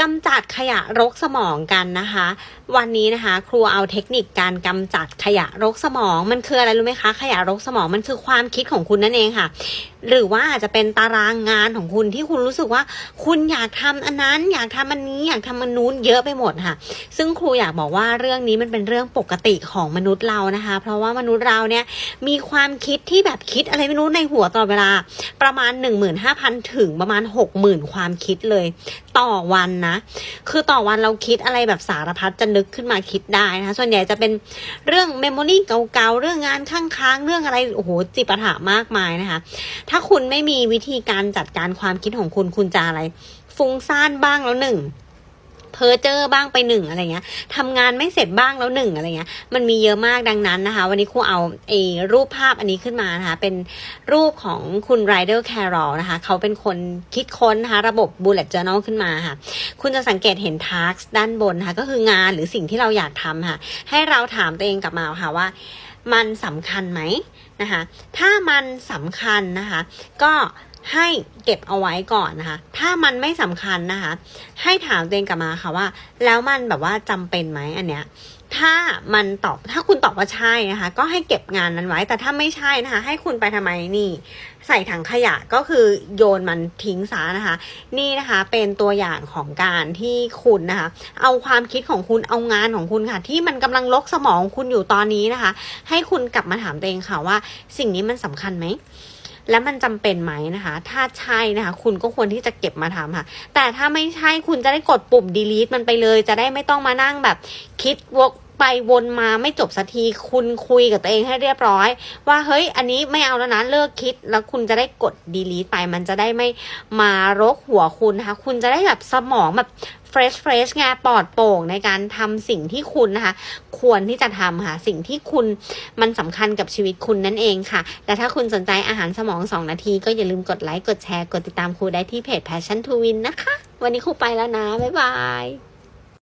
กำจัดขยะรกสมองกันนะคะ วันนี้นะคะ ครูเอาเทคนิคการกำจัดขยะรกสมอง มันคืออะไรรู้ไหมคะ ขยะรกสมองมันคือความคิดของคุณนั่นเองค่ะหรือว่าอาจจะเป็นตารางงานของคุณที่คุณรู้สึกว่า คุณอยากทำอันนั้น อยากทำอันนี้อยากทำอันนู้นเยอะไปหมดค่ะ ซึ่งครูอยากบอกว่าเรื่องนี้มันเป็นเรื่องปกติของมนุษย์เรานะคะ เพราะว่ามนุษย์เราเนี่ยมีความคิดที่แบบคิดอะไรไม่รู้ในหัวตลอดเวลาประมาณ 15,000 ถึงประมาณ 60,000 ความคิดเลย ต่อวันนะ คือต่อวันเราคิดอะไรแบบสารพัดจะนึกขึ้นมาคิดได้นะคะ ส่วนใหญ่จะเป็นเรื่องเมมโมรีเก่าๆเรื่องงานข้างๆเรื่องอะไรโอ้โหจิปาถามากมายนะคะถ้าคุณไม่มีวิธีการจัดการความคิดของคุณคุณจะอะไร ฟุ้งซ่านบ้างแล้วหนึ่งเพอเจอบ้างไปหนึ่งอะไรเงี้ยทำงานไม่เสร็จบ้างแล้วหนึ่งอะไรเงี้ย มันมีเยอะมากดังนั้นนะคะ วันนี้ครูเอาเอรูปภาพอันนี้ขึ้นมานะคะ เป็นรูปของคุณไรเดอร์แครอลนะคะ เขาเป็นคนคิดค้นนะคะระบบ bullet journal ขึ้นมาค่ะ คุณจะสังเกตเห็น task ด้านบนนะคะ ก็คืองานหรือสิ่งที่เราอยากทำค่ะ ให้เราถามตัวเองกลับมาค่ะว่า มันสำคัญไหมนะคะ ถ้ามันสำคัญนะคะ ก็ ให้เก็บเอาไว้ก่อนนะคะ ถ้ามันไม่สำคัญนะคะ ให้ถามตัวเองกลับมาค่ะว่า แล้วมันแบบว่าจำเป็นไหมอันเนี้ย ถ้ามันตอบ ถ้าคุณตอบว่าใช่นะคะ ก็ให้เก็บงานนั้นไว้ แต่ถ้าไม่ใช่นะคะ ให้คุณไปทำไมนี่ ใส่ถังขยะก็คือโยนมันทิ้งซะนะคะ นี่นะคะเป็นตัวอย่างของการที่คุณนะคะ เอาความคิดของคุณ เอางานของคุณค่ะ ที่มันกำลังลกสมองคุณอยู่ตอนนี้นะคะ ให้คุณกลับมาถามตัวเองค่ะว่า สิ่งนี้มันสำคัญไหม และมันจำเป็นไหมนะคะ ถ้าใช่นะคะ คุณก็ควรที่จะเก็บมาทำค่ะ แต่ถ้าไม่ใช่คุณจะได้กดปุ่ม delete มันไปเลย จะได้ไม่ต้องมานั่งแบบคิดวก ไปวนมาไม่จบสักทีคุณคุยกับตัวเองให้เรียบร้อย ว่าเฮ้ยอันนี้ไม่เอาแล้วนะเลิกคิด แล้วคุณจะได้กด delete ไปมันจะได้ไม่มารกหัวคุณนะคะคุณจะได้แบบสมองแบบ fresh fresh ไงปลอดโปร่งในการทำสิ่งที่คุณนะคะ ควรที่จะทำค่ะ สิ่งที่คุณมันสำคัญกับชีวิตคุณนั่นเองค่ะ และถ้าคุณสนใจอาหารสมอง 2 นาที ก็อย่าลืมกดไลค์ กดแชร์ กดติดตามครูได้ที่เพจ Passion to Win นะคะ วันนี้ครูไปแล้วนะ บ๊ายบาย